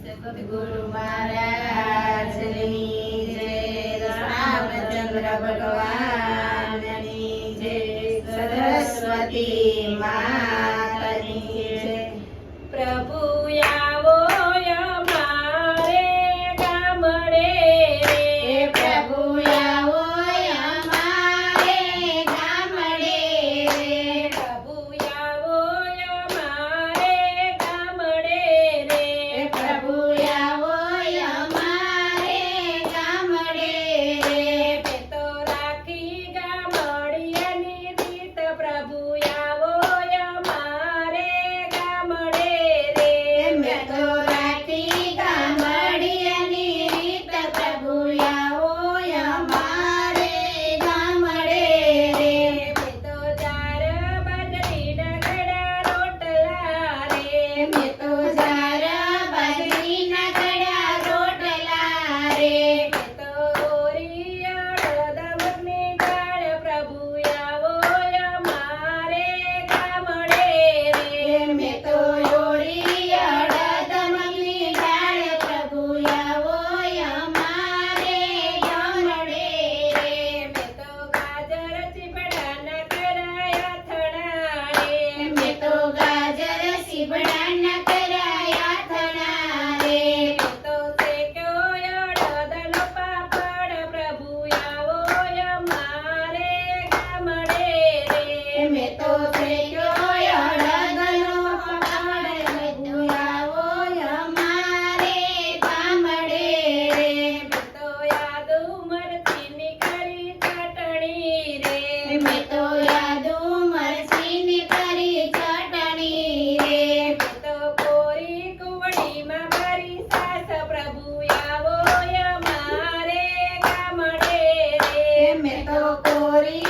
સદગુરુ મહારાજની જય રામચંદ્ર ભગવાનની જય સરસ્વતી મા बड़ा Glory